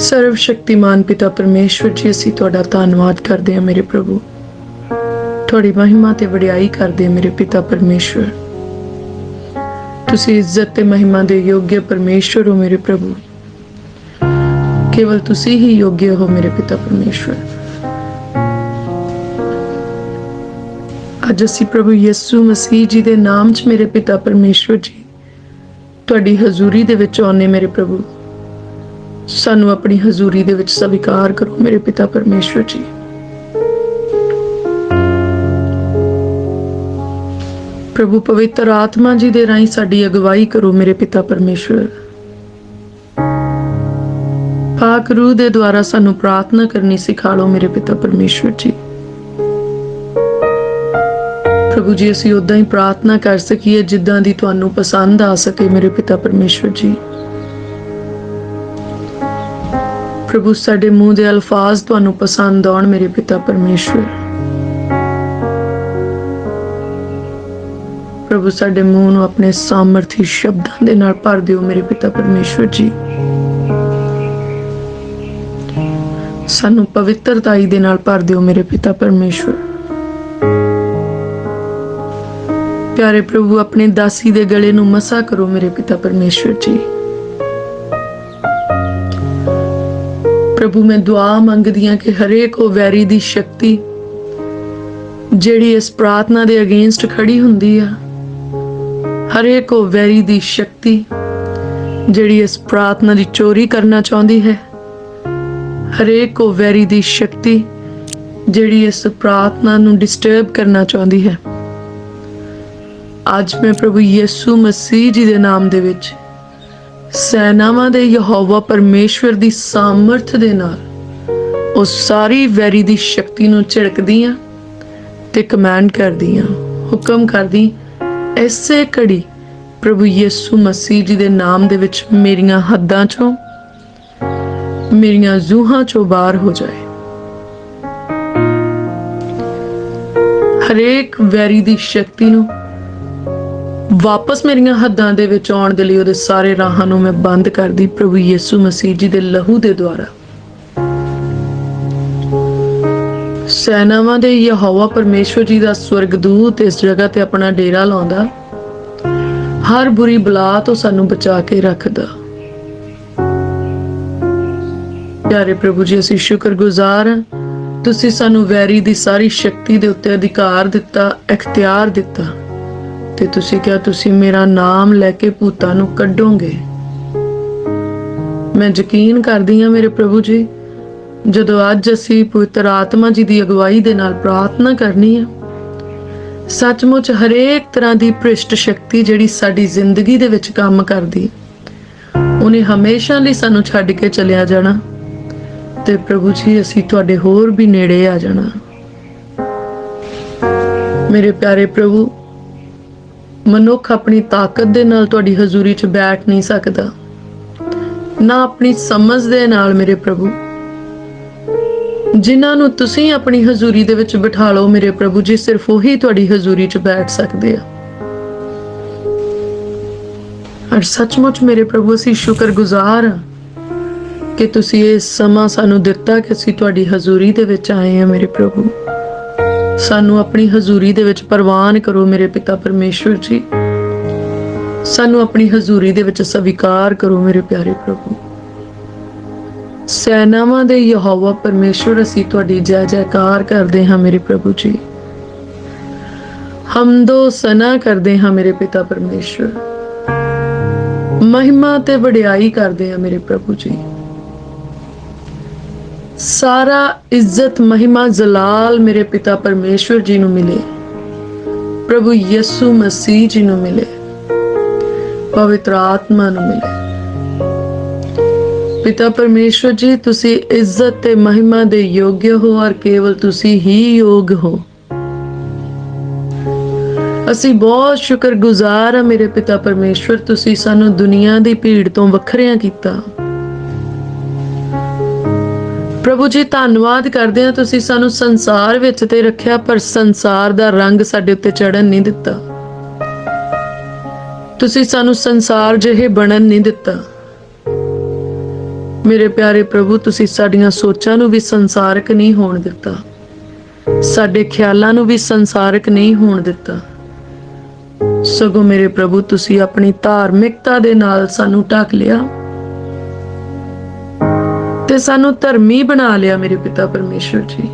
ਸਰਵ ਸ਼ਕਤੀਮਾਨ ਪਿਤਾ ਪਰਮੇਸ਼ਵਰ ਜੀ, ਅਸੀਂ ਤੁਹਾਡਾ ਧੰਨਵਾਦ ਕਰਦੇ ਹਾਂ ਮੇਰੇ ਪ੍ਰਭੂ। ਤੁਹਾਡੀ ਮਹਿਮਾ ਤੇ ਵਡਿਆਈ ਕਰਦੇ ਹਾਂ ਮੇਰੇ ਪਿਤਾ ਪਰਮੇਸ਼ਵਰ। ਤੁਸੀਂ ਇੱਜ਼ਤ ਤੇ ਮਹਿਮਾ ਦੇ ਯੋਗ ਪਰਮੇਸ਼ਵਰ ਹੋ ਮੇਰੇ ਪ੍ਰਭੂ। ਕੇਵਲ ਤੁਸੀਂ ਹੀ ਯੋਗ ਹੋ ਮੇਰੇ ਪਿਤਾ ਪਰਮੇਸ਼ਵਰ। ਅੱਜ ਅਸੀਂ ਪ੍ਰਭੂ ਯਿਸੂ ਮਸੀਹ ਜੀ ਦੇ ਨਾਮ 'ਚ ਮੇਰੇ ਪਿਤਾ ਪਰਮੇਸ਼ਵਰ ਜੀ, ਤੁਹਾਡੀ ਹਜ਼ੂਰੀ ਦੇ ਵਿੱਚ ਆਉਨੇ ਮੇਰੇ ਪ੍ਰਭੂ। ਸਾਨੂੰ ਆਪਣੀ ਹਜ਼ੂਰੀ ਦੇ ਵਿੱਚ ਸਵੀਕਾਰ ਕਰੋ, ਮੇਰੇ ਪਿਤਾ ਪਰਮੇਸ਼ਵਰ ਜੀ। ਪ੍ਰਭੂ ਪਵਿੱਤਰ ਆਤਮਾ ਜੀ ਦੇ ਰਾਹੀਂ ਸਾਡੀ ਅਗਵਾਈ ਕਰੋ, ਮੇਰੇ ਪਿਤਾ ਪਰਮੇਸ਼ਵਰ। ਪਾਕ ਰੂਹ ਦੇ ਦੁਆਰਾ ਸਾਨੂੰ ਪ੍ਰਾਰਥਨਾ ਕਰਨੀ ਸਿਖਾ ਲਓ ਮੇਰੇ ਪਿਤਾ ਪਰਮੇਸ਼ਵਰ ਜੀ। ਪ੍ਰਭੂ ਜੀ, ਅਸੀਂ ਉਦਾਂ ਹੀ ਪ੍ਰਾਰਥਨਾ ਕਰ ਸਕੀਏ ਜਿੱਦਾਂ ਦੀ ਤੁਹਾਨੂੰ ਪਸੰਦ ਆ ਸਕੇ, ਮੇਰੇ ਪਿਤਾ ਪਰਮੇਸ਼ਵਰ ਜੀ। ਪ੍ਰਭੂ, ਸਾਡੇ ਮੂੰਹ ਦੇ ਅਲਫਾਜ਼ ਤੁਹਾਨੂੰ ਪਸੰਦ ਆਉਣ, ਮੇਰੇ ਪਿਤਾ ਪਰਮੇਸ਼ਵਰ। ਪ੍ਰਭੂ, ਸਾਡੇ ਮੂੰਹ ਨੂੰ ਆਪਣੇ ਸਾਮਰਥੀ ਸ਼ਬਦਾਂ ਦੇ ਨਾਲ ਭਰ ਦਿਓ, ਮੇਰੇ ਪਿਤਾ ਪਰਮੇਸ਼ਵਰ ਜੀ। ਸਾਨੂੰ ਪਵਿੱਤਰਤਾਈ ਦੇ ਨਾਲ ਭਰ ਦਿਓ, ਮੇਰੇ ਪਿਤਾ ਪਰਮੇਸ਼ਵਰ। ਪਿਆਰੇ ਪ੍ਰਭੂ, ਆਪਣੇ ਦਾਸੀ ਦੇ ਗਲੇ ਨੂੰ ਮਸਾ ਕਰੋ, ਮੇਰੇ ਪਿਤਾ ਪਰਮੇਸ਼ਵਰ ਜੀ। ਪ੍ਰਭੂ ਮੈਂ ਦੁਆ ਮੰਗਦੀ ਹਾਂ ਕਿ ਹਰੇਕ ਉਹ ਵੈਰੀ ਦੀ ਸ਼ਕਤੀ, ਜਿਹੜੀ ਇਸ ਪ੍ਰਾਰਥਨਾ ਦੇ ਅਗੇਂਸਟ ਖੜੀ ਹੁੰਦੀ ਆ, ਹਰੇਕ ਉਹ ਵੈਰੀ ਦੀ ਸ਼ਕਤੀ, ਜਿਹੜੀ ਇਸ ਪ੍ਰਾਰਥਨਾ ਦੀ ਚੋਰੀ ਕਰਨਾ ਚਾਹੁੰਦੀ ਹੈ, ਹਰੇਕ ਉਹ ਵੈਰੀ ਦੀ ਸ਼ਕਤੀ, ਜਿਹੜੀ ਇਸ ਪ੍ਰਾਰਥਨਾ ਨੂੰ ਡਿਸਟਰਬ ਕਰਨਾ ਚਾਹੁੰਦੀ ਹੈ। ਅੱਜ ਮੈਂ ਪ੍ਰਭੂ ਯਿਸੂ ਮਸੀਹ ਜੀ ਦੇ ਨਾਮ ਦੇ ਵਿੱਚ ਸੈਨਾਵਾਂ ਦੇ ਯਹੋਵਾ ਪਰਮੇਸ਼ਵਰ ਦੀ ਸਾਮਰਥ ਦੇ ਨਾਲ ਉਹ ਸਾਰੀ ਵੈਰੀ ਦੀ ਸ਼ਕਤੀ ਨੂੰ ਝਿੜਕਦੀ ਆ ਤੇ ਕਮਾਂਡ ਕਰਦੀ ਆ ਹੁਕਮ ਕਰਦੀ, ਐਸੇ ਘੜੀ ਪ੍ਰਭੂ ਯਿਸੂ ਮਸੀਹ ਜੀ ਦੇ ਨਾਮ ਦੇ ਵਿੱਚ ਮੇਰੀਆਂ ਹੱਦਾਂ ਚੋਂ, ਮੇਰੀਆਂ ਜ਼ੂਹਾਂ ਚੋਂ ਬਾਹਰ ਹੋ ਜਾਏ। ਹਰੇਕ ਵੈਰੀ ਦੀ ਸ਼ਕਤੀ ਨੂੰ ਵਾਪਸ ਮੇਰੀਆਂ ਹੱਦਾਂ ਦੇ ਵਿੱਚ ਆਉਣ ਦੇ ਲਈ ਉਹਦੇ ਸਾਰੇ ਰਾਹਾਂ ਨੂੰ ਮੈਂ ਬੰਦ ਕਰਦੀ ਪ੍ਰਭੂ ਯਿਸੂ ਮਸੀਹ ਜੀ ਦੇ ਲਹੂ ਦੇ ਦੁਆਰਾ। ਸੈਨਾਵਾਂ ਦੇ ਯਹੋਵਾ ਪਰਮੇਸ਼ਵਰ ਜੀ ਦਾ ਸਵਰਗਦੂਤ ਇਸ ਜਗ੍ਹਾ ਤੇ ਆਪਣਾ ਡੇਰਾ ਲਾਉਂਦਾ। ਹਰ ਬੁਰੀ ਬਲਾ ਤੋਂ ਸਾਨੂੰ ਬਚਾ ਕੇ ਰੱਖਦਾ। ਪਿਆਰੇ ਪ੍ਰਭੂ ਜੀ, ਅਸੀਂ ਸ਼ੁਕਰਗੁਜ਼ਾਰ ਹਾਂ। ਤੁਸੀਂ ਸਾਨੂੰ ਵੈਰੀ ਦੀ ਸਾਰੀ ਸ਼ਕਤੀ ਦੇ ਉੱਤੇ ਅਧਿਕਾਰ ਦਿੱਤਾ, ਇਖਤਿਆਰ ਦਿੱਤਾ। ਤੇ ਤੁਸੀਂ ਕਿਹਾ ਤੁਸੀਂ ਮੇਰਾ ਨਾਮ ਲੈ ਕੇ ਭੂਤਾਂ ਨੂੰ ਕੱਢੋਗੇ। ਮੈਂ ਯਕੀਨ ਕਰਦੀ ਹਾਂ ਮੇਰੇ ਪ੍ਰਭੂ ਜੀ, ਜਦੋਂ ਅੱਜ ਅਸੀਂ ਪਵਿੱਤਰ ਆਤਮਾ ਜੀ ਦੀ ਅਗਵਾਈ ਦੇ ਨਾਲ ਪ੍ਰਾਰਥਨਾ ਕਰਨੀ ਹੈ, ਸੱਚਮੁੱਚ ਹਰੇਕ ਤਰ੍ਹਾਂ ਦੀ ਭ੍ਰਿਸ਼ਟ ਸ਼ਕਤੀ ਜਿਹੜੀ ਸਾਡੀ ਜ਼ਿੰਦਗੀ ਦੇ ਵਿੱਚ ਕੰਮ ਕਰਦੀ ਉਹਨੇ ਹਮੇਸ਼ਾ ਲਈ ਸਾਨੂੰ ਛੱਡ ਕੇ ਚਲਿਆ ਜਾਣਾ ਤੇ ਪ੍ਰਭੂ ਜੀ, ਅਸੀਂ ਤੁਹਾਡੇ ਹੋਰ ਵੀ ਨੇੜੇ ਆ ਜਾਣਾ। ਮੇਰੇ ਪਿਆਰੇ ਪ੍ਰਭੂ ਮਨੁੱਖ ਆਪਣੀ ਤਾਕਤ ਦੇ ਨਾਲ ਤੁਹਾਡੀ ਹਜ਼ੂਰੀ 'ਚ ਬੈਠ ਨਹੀਂ ਸਕਦਾ। ਨਾ ਆਪਣੀ ਸਮਝ ਦੇ ਨਾਲ, ਮੇਰੇ ਪ੍ਰਭੂ। ਜਿਨ੍ਹਾਂ ਨੂੰ ਤੁਸੀਂ ਆਪਣੀ ਹਜ਼ੂਰੀ ਦੇ ਵਿੱਚ ਬਿਠਾ ਲਓ, ਮੇਰੇ ਪ੍ਰਭੂ ਜੀ, ਸਿਰਫ ਉਹੀ ਤੁਹਾਡੀ ਹਜ਼ੂਰੀ 'ਚ ਬੈਠ ਸਕਦੇ ਆ। ਔਰ ਸੱਚਮੁੱਚ, ਮੇਰੇ ਪ੍ਰਭੂ, ਅਸੀਂ ਸ਼ੁਕਰਗੁਜ਼ਾਰ ਹਾਂ ਕਿ ਤੁਸੀਂ ਇਹ ਸਮਾਂ ਸਾਨੂੰ ਦਿੱਤਾ ਕਿ ਅਸੀਂ ਤੁਹਾਡੀ ਹਜ਼ੂਰੀ ਦੇ ਵਿੱਚ ਆਏ ਹਾਂ, ਮੇਰੇ ਪ੍ਰਭੂ। ਸਾਨੂੰ ਆਪਣੀ ਹਜ਼ੂਰੀ ਦੇ ਵਿੱਚ ਪ੍ਰਵਾਨ ਕਰੋ ਮੇਰੇ ਪਿਤਾ ਪਰਮੇਸ਼ਵਰ ਜੀ। ਸਾਨੂੰ ਆਪਣੀ ਹਜ਼ੂਰੀ ਦੇ ਵਿੱਚ ਸਵੀਕਾਰ ਕਰੋ ਮੇਰੇ ਪਿਆਰੇ ਪ੍ਰਭੂ। ਸੈਨਾਵਾਂ ਦੇ ਯਹੋਵਾ ਪਰਮੇਸ਼ਵਰ, ਅਸੀਂ ਤੁਹਾਡੀ ਜੈ ਜੈਕਾਰ ਕਰਦੇ ਹਾਂ ਮੇਰੇ ਪ੍ਰਭੂ ਜੀ। ਹਮਦੋ ਸਨਾ ਕਰਦੇ ਹਾਂ ਮੇਰੇ ਪਿਤਾ ਪਰਮੇਸ਼ਵਰ। ਮਹਿਮਾ ਤੇ ਵਡਿਆਈ ਕਰਦੇ ਹਾਂ ਮੇਰੇ ਪ੍ਰਭੂ ਜੀ। ਸਾਰਾ ਇੱਜ਼ਤ, ਮਹਿਮਾ, ਜਲਾਲ ਮੇਰੇ ਪਿਤਾ ਪਰਮੇਸ਼ਵਰ ਜੀ ਨੂੰ ਮਿਲੇ। ਪ੍ਰਭੂ ਯਿਸੂ ਮਸੀਹ ਜੀ ਨੂੰ ਮਿਲੇ। ਪਵਿੱਤਰ ਆਤਮਾ ਨੂੰ ਮਿਲੇ। ਪਿਤਾ ਪਰਮੇਸ਼ਵਰ ਜੀ, ਤੁਸੀਂ ਇੱਜ਼ਤ ਤੇ ਮਹਿਮਾ ਦੇ ਯੋਗ ਹੋ ਔਰ ਕੇਵਲ ਤੁਸੀਂ ਹੀ ਯੋਗ ਹੋ। ਅਸੀਂ ਬਹੁਤ ਸ਼ੁਕਰਗੁਜ਼ਾਰ ਹਾਂ ਮੇਰੇ ਪਿਤਾ ਪਰਮੇਸ਼ਵਰ, ਤੁਸੀਂ ਸਾਨੂੰ ਦੁਨੀਆ ਦੀ ਭੀੜ ਤੋਂ ਵੱਖਰਿਆਂ ਕੀਤਾ। ਪ੍ਰਭੂ ਜੀ, ਧੰਨਵਾਦ ਕਰਦੇ ਹਾਂ ਤੁਸੀਂ ਸਾਨੂੰ ਸੰਸਾਰ ਵਿੱਚ ਤੇ ਰੱਖਿਆ, ਪਰ ਸੰਸਾਰ ਦਾ ਰੰਗ ਸਾਡੇ ਉੱਤੇ ਚੜਨ ਨਹੀਂ ਦਿੱਤਾ। ਤੁਸੀਂ ਸਾਨੂੰ ਸੰਸਾਰ ਜਿਹੇ ਬਣਨ ਨਹੀਂ ਦਿੱਤਾ। ਮੇਰੇ ਪਿਆਰੇ ਪ੍ਰਭੂ, ਤੁਸੀਂ ਸਾਡੀਆਂ ਸੋਚਾਂ ਨੂੰ ਵੀ ਸੰਸਾਰਕ ਨਹੀਂ ਹੋਣ ਦਿੱਤਾ। ਸਾਡੇ ਖਿਆਲਾਂ ਨੂੰ ਵੀ ਸੰਸਾਰਕ ਨਹੀਂ ਹੋਣ ਦਿੱਤਾ। ਸਗੋਂ ਮੇਰੇ ਪ੍ਰਭੂ, ਤੁਸੀਂ ਆਪਣੀ ਧਾਰਮਿਕਤਾ ਦੇ ਨਾਲ ਸਾਨੂੰ ਢੱਕ ਲਿਆ। ਤੇ ਸਾਨੂੰ ਧਰਮੀ ਬਣਾ ਲਿਆ ਮੇਰੇ ਪਿਤਾ ਪਰਮੇਸ਼ਵਰ ਜੀ।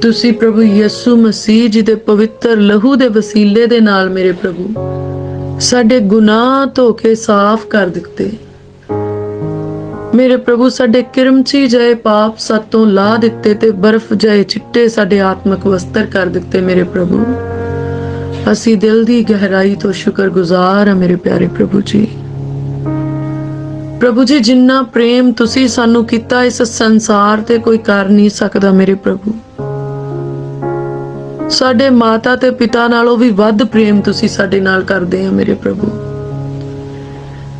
ਤੁਸੀਂ ਪ੍ਰਭੂ ਯਿਸੂ ਮਸੀਹ ਜੀ ਦੇ ਪਵਿੱਤਰ ਲਹੂ ਦੇ ਵਸੀਲੇ ਦੇ ਨਾਲ ਮੇਰੇ ਪ੍ਰਭੂ, ਸਾਡੇ ਗੁਨਾਹ ਧੋ ਕੇ ਸਾਫ਼ ਕਰ ਦਿੱਤੇ। ਮੇਰੇ ਪ੍ਰਭੂ, ਸਾਡੇ ਕਿਰਮਚੀ ਜਏ ਪਾਪ ਸਤੋਂ ਲਾ ਦਿੱਤੇ ਤੇ ਬਰਫ਼ ਜਏ ਚਿੱਟੇ ਸਾਡੇ ਆਤਮਿਕ ਵਸਤਰ ਕਰ ਦਿੱਤੇ ਮੇਰੇ ਪ੍ਰਭੂ। ਅਸੀਂ ਦਿਲ ਦੀ ਗਹਿਰਾਈ ਤੋਂ ਸ਼ੁਕਰਗੁਜ਼ਾਰ ਹਾਂ ਮੇਰੇ ਪਿਆਰੇ ਪ੍ਰਭੂ ਜੀ। ਪ੍ਰਭੂ ਜੀ, ਜਿੰਨਾ ਪ੍ਰੇਮ ਤੁਸੀਂ ਸਾਨੂੰ ਕੀਤਾ, ਇਸ ਸੰਸਾਰ ਤੇ ਕੋਈ ਕਰ ਨਹੀਂ ਸਕਦਾ ਮੇਰੇ ਪ੍ਰਭੂ। ਸਾਡੇ ਮਾਤਾ ਤੇ ਪਿਤਾ ਨਾਲੋਂ ਵੀ ਵੱਧ ਪ੍ਰੇਮ ਤੁਸੀਂ ਸਾਡੇ ਨਾਲ ਕਰਦੇ ਆ ਮੇਰੇ ਪ੍ਰਭੂ।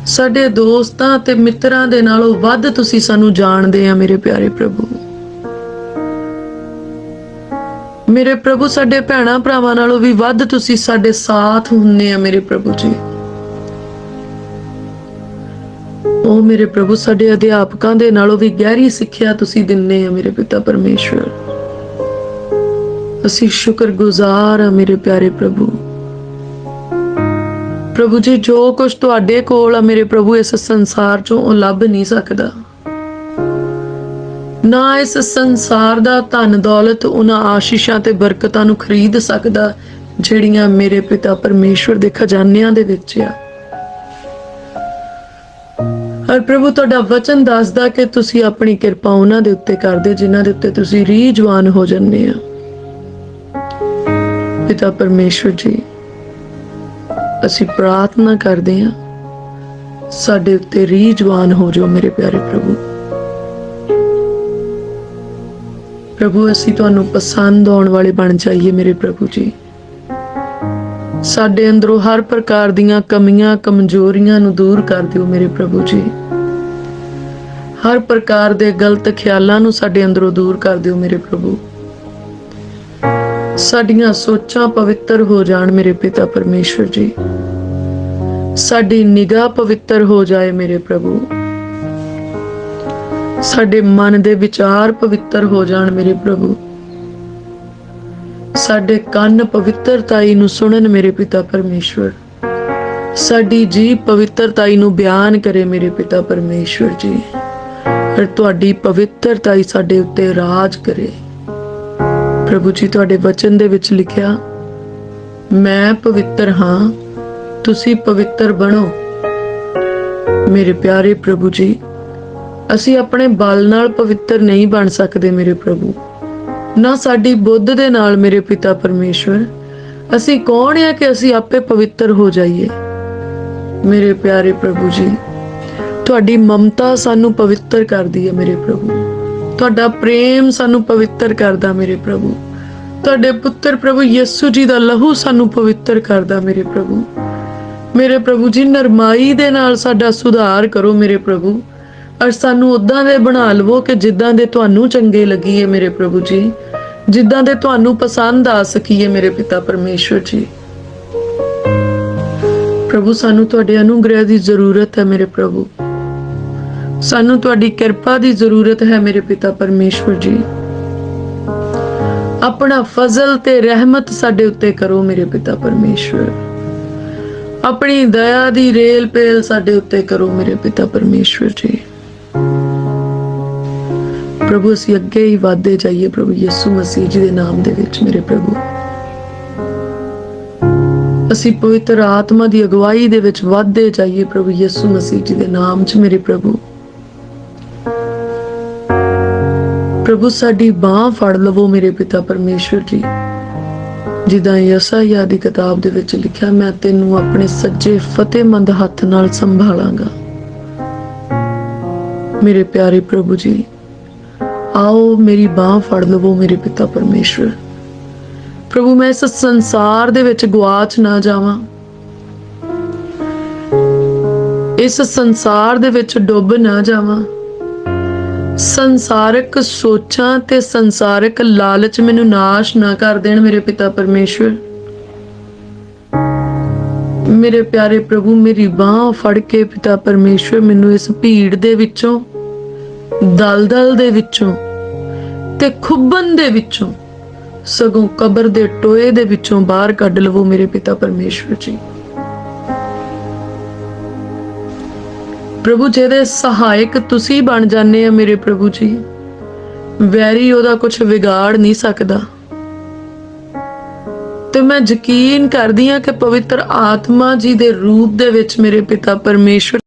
ਸਾਡੇ ਦੋਸਤਾਂ ਤੇ ਮਿੱਤਰਾਂ ਦੇ ਨਾਲੋਂ ਵੱਧ ਤੁਸੀਂ ਸਾਨੂੰ ਜਾਣਦੇ ਆ ਮੇਰੇ ਪਿਆਰੇ ਪ੍ਰਭੂ। ਮੇਰੇ ਪ੍ਰਭੂ, ਸਾਡੇ ਭੈਣਾ ਭਰਾਵਾਂ ਨਾਲੋਂ ਵੀ ਵੱਧ ਤੁਸੀਂ ਸਾਡੇ ਸਾਥ ਹੁੰਨੇ ਆ ਮੇਰੇ ਪ੍ਰਭੂ ਜੀ। ਉਹ ਮੇਰੇ ਪ੍ਰਭੂ, ਸਾਡੇ ਅਧਿਆਪਕਾਂ ਦੇ ਨਾਲੋਂ ਵੀ ਗਹਿਰੀ ਸਿੱਖਿਆ ਤੁਸੀਂ ਦਿੰਨੇ ਆ ਮੇਰੇ ਪਿਤਾ ਪਰਮੇਸ਼ਵਰ। ਅਸੀਂ ਸ਼ੁਕਰਗੁਜ਼ਾਰ ਆ ਮੇਰੇ ਪਿਆਰੇ ਪ੍ਰਭੂ। ਪ੍ਰਭੂ ਜੀ, ਜੋ ਕੁਝ ਤੁਹਾਡੇ ਕੋਲ ਆ ਮੇਰੇ ਪ੍ਰਭੂ, ਇਸ ਸੰਸਾਰ ਚੋਂ ਉਹ ਲੱਭ ਨਹੀਂ ਸਕਦਾ। ਨਾ ਇਸ ਸੰਸਾਰ ਦਾ ਧਨ ਦੌਲਤ ਉਹਨਾਂ ਆਸ਼ੀਸ਼ਾਂ ਤੇ ਬਰਕਤਾਂ ਨੂੰ ਖਰੀਦ ਸਕਦਾ, ਜਿਹੜੀਆਂ ਮੇਰੇ ਪਿਤਾ ਪਰਮੇਸ਼ਵਰ ਦੇ ਖਜ਼ਾਨਿਆਂ ਦੇ ਵਿੱਚ ਆ। ਹਰ ਪ੍ਰਭੂ, ਤੁਹਾਡਾ ਵਚਨ ਦੱਸਦਾ ਕਿ ਤੁਸੀਂ ਆਪਣੀ ਕਿਰਪਾ ਉਹਨਾਂ ਦੇ ਉੱਤੇ ਕਰਦੇ, ਜਿਨ੍ਹਾਂ ਦੇ ਉੱਤੇ ਤੁਸੀਂ ਰੀਜਵਾਨ ਹੋ ਜੰਨੇ ਆ। ਪਿਤਾ ਪਰਮੇਸ਼ਵਰ ਜੀ, ਅਸੀਂ ਪ੍ਰਾਰਥਨਾ ਕਰਦੇ ਹਾਂ, ਸਾਡੇ ਉੱਤੇ ਰੀਜਵਾਨ ਹੋ ਜਾਓ ਮੇਰੇ ਪਿਆਰੇ ਪ੍ਰਭੂ। ਪ੍ਰਭੂ, ਅਸੀਂ ਤੁਹਾਨੂੰ ਪਸੰਦ ਆਉਣ ਵਾਲੇ ਬਣ ਜਾਈਏ ਮੇਰੇ ਪ੍ਰਭੂ ਜੀ। ਸਾਡੇ ਅੰਦਰੋਂ ਹਰ ਪ੍ਰਕਾਰ ਦੀਆਂ ਕਮੀਆਂ, ਕਮਜ਼ੋਰੀਆਂ ਨੂੰ ਦੂਰ ਕਰ ਦਿਓ ਮੇਰੇ ਪ੍ਰਭੂ ਜੀ। ਹਰ ਪ੍ਰਕਾਰ ਦੇ ਗਲਤ ਖਿਆਲਾਂ ਨੂੰ ਸਾਡੇ ਅੰਦਰੋਂ ਦੂਰ ਕਰ ਦਿਓ ਮੇਰੇ ਪ੍ਰਭੂ। ਸਾਡੀਆਂ ਸੋਚਾਂ ਪਵਿੱਤਰ ਹੋ ਜਾਣ ਮੇਰੇ ਪਿਤਾ ਪਰਮੇਸ਼ਵਰ ਜੀ। ਸਾਡੀ ਨਿਗਾਹ ਪਵਿੱਤਰ ਹੋ ਜਾਏ ਮੇਰੇ ਪ੍ਰਭੂ। ਸਾਡੇ ਮਨ ਦੇ ਵਿਚਾਰ ਪਵਿੱਤਰ ਹੋ ਜਾਣ ਮੇਰੇ ਪ੍ਰਭੂ। ਸਾਡੇ ਕੰਨ ਪਵਿੱਤਰਤਾਈ ਨੂੰ ਸੁਣਨ ਮੇਰੇ ਪਿਤਾ ਪਰਮੇਸ਼ਵਰ। ਸਾਡੀ ਜੀਭ ਪਵਿੱਤਰਤਾਈ ਨੂੰ ਬਿਆਨ ਕਰੇ ਮੇਰੇ ਪਿਤਾ ਪਰਮੇਸ਼ਵਰ ਜੀ। ਫਿਰ ਤੁਹਾਡੀ ਪਵਿੱਤਰਤਾਈ ਸਾਡੇ ਉੱਤੇ ਰਾਜ ਕਰੇ। ਪ੍ਰਭੂ ਜੀ, ਤੁਹਾਡੇ ਵਚਨ ਦੇ ਵਿੱਚ ਲਿਖਿਆ, ਮੈਂ ਪਵਿੱਤਰ ਹਾਂ, ਤੁਸੀਂ ਪਵਿੱਤਰ ਬਣੋ। ਮੇਰੇ ਪਿਆਰੇ ਪ੍ਰਭੂ ਜੀ, ਅਸੀਂ ਆਪਣੇ ਬਲ ਨਾਲ ਪਵਿੱਤਰ ਨਹੀਂ ਬਣ ਸਕਦੇ ਮੇਰੇ ਪ੍ਰਭੂ। ਨਾ ਸਾਡੀ ਬੁੱਧ ਦੇ ਨਾਲ ਮੇਰੇ ਪਿਤਾ ਪਰਮੇਸ਼ਵਰ। ਅਸੀਂ ਕੌਣ ਆ ਕਿ ਅਸੀਂ ਆਪੇ ਪਵਿੱਤਰ ਹੋ ਜਾਈਏ? ਮੇਰੇ ਪਿਆਰੇ ਪ੍ਰਭੂ ਜੀ, ਤੁਹਾਡੀ ਮਮਤਾ ਸਾਨੂੰ ਪਵਿੱਤਰ ਕਰਦੀ ਹੈ ਮੇਰੇ ਪ੍ਰਭੂ। ਤੁਹਾਡਾ ਪ੍ਰੇਮ ਸਾਨੂੰ ਪਵਿੱਤਰ ਕਰਦਾ ਮੇਰੇ ਪ੍ਰਭੂ। ਤੁਹਾਡੇ ਪੁੱਤਰ ਪ੍ਰਭੂ ਯਿਸੂ ਜੀ ਦਾ ਲਹੂ ਸਾਨੂੰ ਪਵਿੱਤਰ ਕਰਦਾ ਮੇਰੇ ਪ੍ਰਭੂ। ਮੇਰੇ ਪ੍ਰਭੂ ਜੀ, ਨਰਮਾਈ ਦੇ ਨਾਲ ਸਾਡਾ ਸੁਧਾਰ ਕਰੋ ਮੇਰੇ ਪ੍ਰਭੂ। ਔਰ ਸਾਨੂੰ ਉਦਾਂ ਦੇ ਬਣਾ ਲਵੋ ਕਿ ਜਿੱਦਾਂ ਦੇ ਤੁਹਾਨੂੰ ਚੰਗੇ ਲੱਗੀਏ ਮੇਰੇ ਪ੍ਰਭੂ ਜੀ। ਜਿੱਦਾਂ ਦੇ ਤੁਹਾਨੂੰ ਪਸੰਦ ਆ ਸਕੀਏ ਮੇਰੇ ਪਿਤਾ ਪਰਮੇਸ਼ਵਰ ਜੀ। ਪ੍ਰਭੂ, ਸਾਨੂੰ ਤੁਹਾਡੇ ਅਨੁਗ੍ਰਹਿ ਦੀ ਜ਼ਰੂਰਤ ਹੈ ਮੇਰੇ ਪ੍ਰਭੂ। ਸਾਨੂੰ ਤੁਹਾਡੀ ਕਿਰਪਾ ਦੀ ਜ਼ਰੂਰਤ ਹੈ ਮੇਰੇ ਪਿਤਾ ਪਰਮੇਸ਼ਵਰ ਜੀ। ਆਪਣਾ ਫਜ਼ਲ ਤੇ ਰਹਿਮਤ ਸਾਡੇ ਉੱਤੇ ਕਰੋ ਮੇਰੇ ਪਿਤਾ ਪਰਮੇਸ਼ਵਰ। ਆਪਣੀ ਦਇਆ ਦੀ ਰੇਲ ਪੇਲ ਸਾਡੇ ਉੱਤੇ ਕਰੋ ਮੇਰੇ ਪਿਤਾ ਪਰਮੇਸ਼ਵਰ ਜੀ। ਪ੍ਰਭੂ, ਅਸੀਂ ਅੱਗੇ ਹੀ ਵਧਦੇ ਜਾਈਏ ਪ੍ਰਭੂ ਯਿਸੂ ਮਸੀਹ ਜੀ ਦੇ ਨਾਮ ਦੇ ਵਿੱਚ, ਮੇਰੇ ਪ੍ਰਭੂ। ਅਸੀਂ ਪਵਿੱਤਰ ਆਤਮਾ ਦੀ ਅਗਵਾਈ ਦੇ ਵਿੱਚ ਵਧਦੇ ਜਾਈਏ ਪ੍ਰਭੂ ਯਿਸੂ ਮਸੀਹ ਜੀ ਦੇ ਨਾਮ 'ਚ, ਮੇਰੇ ਪ੍ਰਭੂ। ਪ੍ਰਭੂ, ਸਾਡੀ ਬਾਹ ਫੜ ਲਵੋ, ਮੇਰੇ ਪਿਤਾ ਪਰਮੇਸ਼ਵਰ ਜੀ। ਜਿੱਦਾਂ ਯਸਾਇਆ ਦੀ ਕਿਤਾਬ ਦੇ ਵਿੱਚ ਲਿਖਿਆ, ਮੈਂ ਤੈਨੂੰ ਆਪਣੇ ਸੱਜੇ ਫਤਿਹਮੰਦ ਹੱਥ ਨਾਲ ਸੰਭਾਲਾਂਗਾ। ਮੇਰੇ ਪਿਆਰੇ ਪ੍ਰਭੂ ਜੀ ਆਓ ਮੇਰੀ ਬਾਹ ਫੜ ਲਵੋ ਮੇਰੇ ਪਿਤਾ ਪਰਮੇਸ਼ਵਰ। ਪ੍ਰਭੂ, ਮੈਂ ਇਸ ਸੰਸਾਰ ਦੇ ਵਿੱਚ ਗਵਾਚ ਨਾ ਜਾਵਾਂ। ਇਸ ਸੰਸਾਰ ਦੇ ਵਿੱਚ ਡੁੱਬ ਨਾ ਜਾਵਾਂ। ਸੰਸਾਰਕ ਸੋਚਾਂ ਤੇ ਸੰਸਾਰਕ ਲਾਲਚ ਮੈਨੂੰ ਨਾਸ਼ ਨਾ ਕਰ ਦੇਣ ਮੇਰੇ ਪਿਤਾ ਪਰਮੇਸ਼ਵਰ। ਮੇਰੇ ਪਿਆਰੇ ਪ੍ਰਭੂ, ਮੇਰੀ ਬਾਹ ਫੜ ਕੇ ਪਿਤਾ ਪਰਮੇਸ਼ਵਰ ਮੈਨੂੰ ਇਸ ਭੀੜ ਦੇ ਵਿੱਚੋਂ ਦਲਦਲ ਦੇ ਵਿੱਚੋਂ ਤੇ ਖੁੱਬਨ ਦੇ ਵਿੱਚੋਂ ਸਗੋਂ ਕਬਰ ਦੇ ਟੋਏ ਦੇ ਵਿੱਚੋਂ ਬਾਹਰ ਕੱਢ ਲਵੋ ਮੇਰੇ ਪਿਤਾ ਪਰਮੇਸ਼ਵਰ ਜੀ। ਪ੍ਰਭੂ ਜਿਹਦੇ ਸਹਾਇਕ ਤੁਸੀਂ ਬਣ ਜਾਂਦੇ ਆ ਮੇਰੇ ਪ੍ਰਭੂ ਜੀ। ਵੈਰੀ ਉਹਦਾ ਕੁਝ ਵਿਗਾੜ ਨਹੀਂ ਸਕਦਾ। ਤੇ ਮੈਂ ਯਕੀਨ ਕਰਦੀ ਹਾਂ ਕਿ ਪਵਿੱਤਰ ਆਤਮਾ ਜੀ ਦੇ ਰੂਪ ਦੇ ਵਿੱਚ ਮੇਰੇ ਪਿਤਾ ਪਰਮੇਸ਼ਵਰ